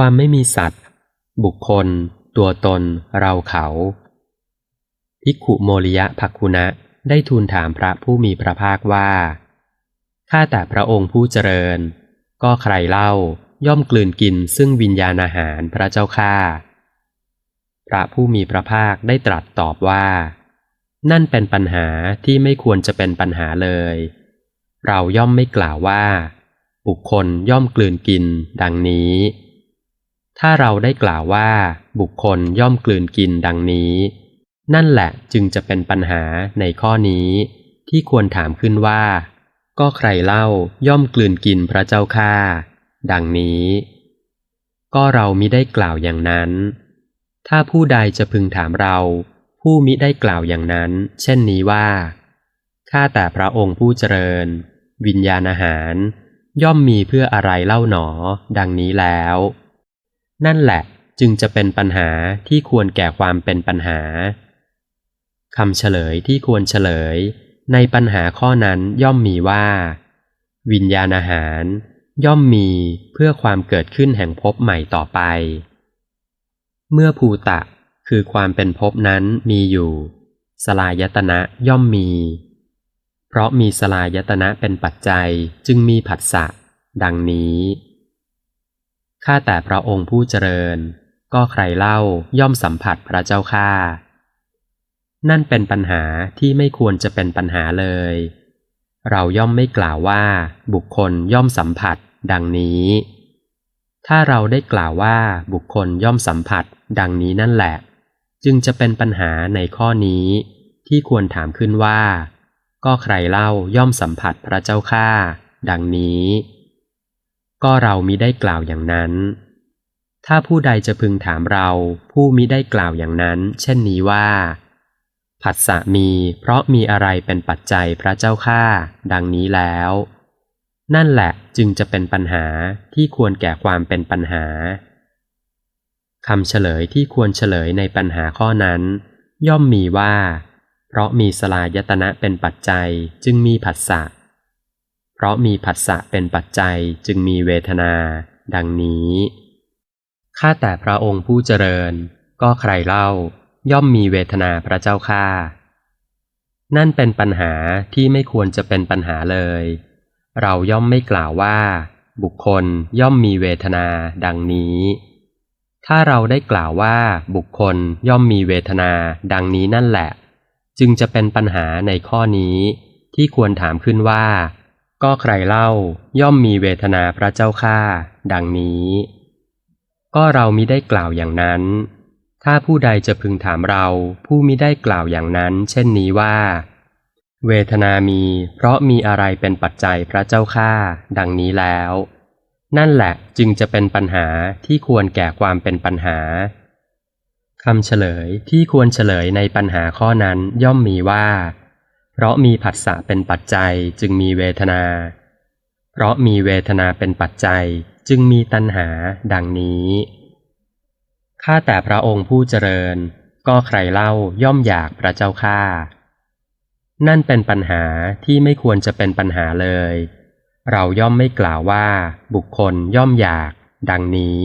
ความไม่มีสัตว์ บุคคล ตัวตน เราเขาภิกขุโมริยะภักคุณะได้ทูลถามพระผู้มีพระภาคว่า ข้าแต่พระองค์ผู้เจริญ ก็ใครเล่าย่อมกลืนกินซึ่งวิญญาณอาหารพระเจ้าข้าพระผู้มีพระภาคได้ตรัสตอบว่า นั่นเป็นปัญหาที่ไม่ควรจะเป็นปัญหาเลย เราย่อมไม่กล่าวว่า บุคคลย่อมกลืนกิน ดังนี้ ถ้าเราได้กล่าวว่าบุคคลย่อมกลืนกินดังนี้ นั่นแหละจึงจะเป็นปัญหาในข้อนี้ ที่ควรถามขึ้นว่า ก็ใครเล่าย่อมกลืนกินพระเจ้าข้าดังนี้ ก็เรามิได้กล่าวอย่างนั้น ถ้าผู้ใดจะพึงถามเรา ผู้มิได้กล่าวอย่างนั้น เช่นนี้ว่าข้าแต่พระองค์ผู้เจริญ วิญญาณอาหาร ย่อมมีเพื่ออะไรเล่าหนอ ดังนี้แล้ว นั่นแหละจึงจะเป็นปัญหาที่ควรแก่ความเป็นปัญหาคำเฉลยที่ควรเฉลย ในปัญหาข้อนั้นย่อมมีว่า วิญญาณอาหาร ย่อมมีเพื่อความเกิดขึ้นแห่งภพใหม่ต่อไป เมื่อภูตะคือความเป็นภพนั้นมีอยู่ สลายตนะย่อมมี เพราะมีสลายตนะเป็นปัจจัยจึงมีผัสสะดังนี้ ข้าแต่พระองค์ผู้เจริญ ก็ใครเล่าย่อมสัมผัสพระเจ้าข้านั่นเป็นปัญหาที่ไม่ควรจะเป็นปัญหาเลย เราย่อมไม่กล่าวว่า บุคคลย่อมสัมผัส ดังนี้ ถ้าเราได้กล่าวว่าบุคคลย่อมสัมผัส ดังนี้นั่นแหละ จึงจะเป็นปัญหาในข้อนี้ ที่ควรถามขึ้นว่า ก็ใครเล่าย่อมสัมผัสพระเจ้าข้าดังนี้ ก็เรามิได้กล่าวอย่างนั้น ถ้าผู้ใดจะพึงถามเราผู้มิได้กล่าวอย่างนั้น เช่นนี้ว่าผัสสะมีเพราะมีอะไรเป็นปัจจัยพระเจ้าข้าดังนี้แล้ว นั่นแหละจึงจะเป็นปัญหาที่ควรแก่ความเป็นปัญหาคำเฉลยที่ควรเฉลยในปัญหาข้อนั้น ย่อมมีว่า เพราะมีสลายตนะเป็นปัจจัยจึงมีผัสสะ เพราะมีผัสสะเป็นปัจจัยจึงมีเวทนา ดังนี้ ข้าแต่พระองค์ผู้เจริญ ก็ใครเล่า ย่อมมีเวทนาพระเจ้าข้านั่นเป็นปัญหาที่ไม่ควรจะเป็นปัญหาเลย เราย่อมไม่กล่าวว่า บุคคลย่อมมีเวทนา ดังนี้ ถ้าเราได้กล่าวว่าบุคคลย่อมมีเวทนา ดังนี้นั่นแหละ จึงจะเป็นปัญหาในข้อนี้ ที่ควรถามขึ้นว่า ก็ใครเล่าย่อมมีเวทนาพระเจ้าข้าดังนี้ ก็เรามิได้กล่าวอย่างนั้น ถ้าผู้ใดจะพึงถามเราผู้มิได้กล่าวอย่างนั้น เช่นนี้ว่า เวทนามีเพราะมีอะไรเป็นปัจจัยพระเจ้าข้าดังนี้แล้ว นั่นแหละจึงจะเป็นปัญหาที่ควรแก่ความเป็นปัญหาคำเฉลยที่ควรเฉลยในปัญหาข้อนั้นย่อมมีว่า เพราะมีผัสสะเป็นปัจจัยจึงมีเวทนา เพราะมีเวทนาเป็นปัจจัยจึงมีตัณหาดังนี้ ข้าแต่พระองค์ผู้เจริญ ก็ใครเล่าย่อมอยากพระเจ้าข้า นั่นเป็นปัญหาที่ไม่ควรจะเป็นปัญหาเลย เราย่อมไม่กล่าวว่า บุคคลย่อมอยาก ดังนี้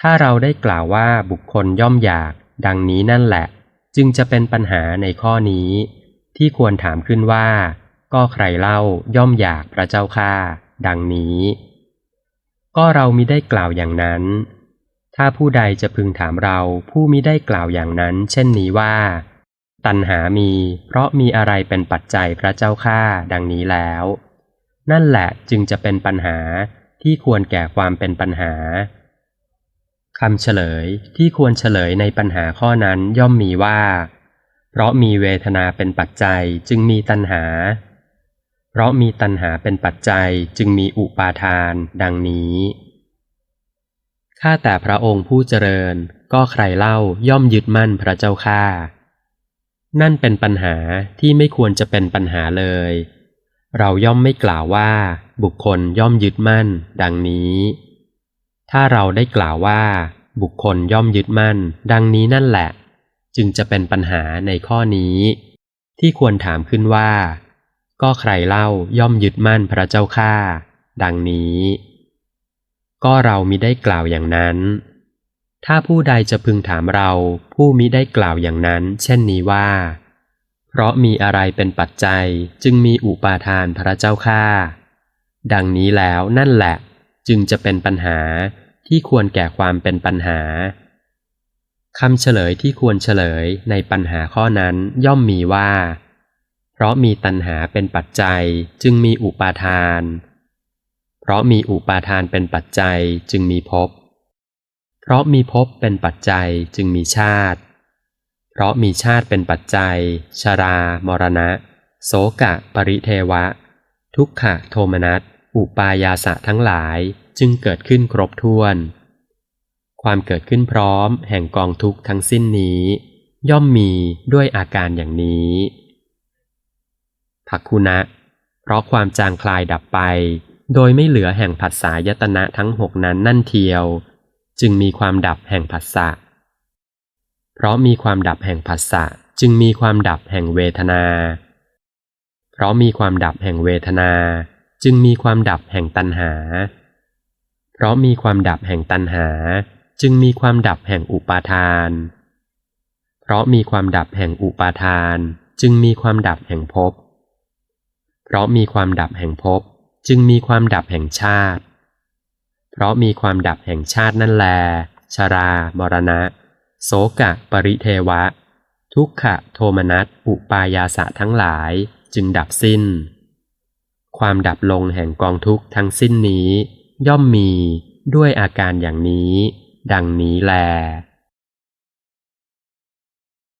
ถ้าเราได้กล่าวว่าบุคคลย่อมอยาก ดังนี้นั่นแหละ จึงจะเป็นปัญหาในข้อนี้ ที่ควรถามขึ้นว่า ก็ใครเล่าย่อมอยากพระเจ้าข้าดังนี้ ก็เรามิได้กล่าวอย่างนั้น ถ้าผู้ใดจะพึงถามเราผู้มิได้กล่าวอย่างนั้น เช่นนี้ว่า ตัณหามี เพราะมีอะไรเป็นปัจจัยพระเจ้าข้าดังนี้แล้ว นั่นแหละจึงจะเป็นปัญหาที่ควรแก่ความเป็นปัญหาคำเฉลยที่ควรเฉลยในปัญหาข้อนั้นย่อมมีว่า เพราะมีเวทนาเป็นปัจจัยจึงมีตัณหา เพราะมีตัณหาเป็นปัจจัยจึงมีอุปาทานดังนี้ ข้าแต่พระองค์ผู้เจริญก็ใครเล่าย่อมยึดมั่นพระเจ้าข้านั่นเป็นปัญหาที่ไม่ควรจะเป็นปัญหาเลย เราย่อมไม่กล่าวว่า บุคคลย่อมยึดมั่น ดังนี้ ถ้าเราได้กล่าวว่า บุคคลย่อมยึดมั่น ดังนี้นั่นแหละ จึงจะเป็นปัญหาในข้อนี้ ที่ควรถามขึ้นว่า ก็ใครเล่าย่อมยึดมั่นพระเจ้าข้าดังนี้ ก็เรามิได้กล่าวอย่างนั้น ถ้าผู้ใดจะพึงถามเราผู้มิได้กล่าวอย่างนั้น เช่นนี้ว่า เพราะมีอะไรเป็นปัจจัยจึงมีอุปาทานพระเจ้าข้าดังนี้แล้วนั่นแหละ จึงจะเป็นปัญหาที่ควรแก่ความเป็นปัญหา คำเฉลยที่ควรเฉลยในปัญหาข้อนั้นย่อมมีว่า เพราะมีตัณหาเป็นปัจจัยจึงมีอุปาทาน เพราะมีอุปาทานเป็นปัจจัยจึงมีภพ เพราะมีภพเป็นปัจจัยจึงมีชาติ เพราะมีชาติเป็นปัจจัย ชรา มรณะ โสกะ ปริเทวะ ทุกขะ โทมนัส อุปายาสะทั้งหลายจึงเกิดขึ้นครบถ้วน ความเกิดขึ้นพร้อมแห่งกองทุกข์ทั้งสิ้นนี้ ย่อมมีด้วยอาการอย่างนี้ภักคุณะ เพราะความจางคลายดับไป โดยไม่เหลือแห่งผัสสะยตนะทั้งหกนั้นนั่นเทียว จึงมีความดับแห่งผัสสะ เพราะมีความดับแห่งผัสสะจึงมีความดับแห่งเวทนา เพราะมีความดับแห่งเวทนา จึงมีความดับแห่งตัณหา เพราะมีความดับแห่งตัณหา จึงมีความดับแห่งอุปาทาน เพราะมีความดับแห่งอุปาทาน จึงมีความดับแห่งภพ เพราะมีความดับแห่งภพจึงมีความดับแห่งชาติ เพราะมีความดับแห่งชาตินั่นแล ชรา มรณะ โสกะ ปริเทวะ ทุกขะ โทมนัส อุปายาสะทั้งหลายจึงดับสิ้น ความดับลงแห่งกองทุกข์ทั้งสิ้นนี้ ย่อมมีด้วยอาการอย่างนี้ ดังนี้แล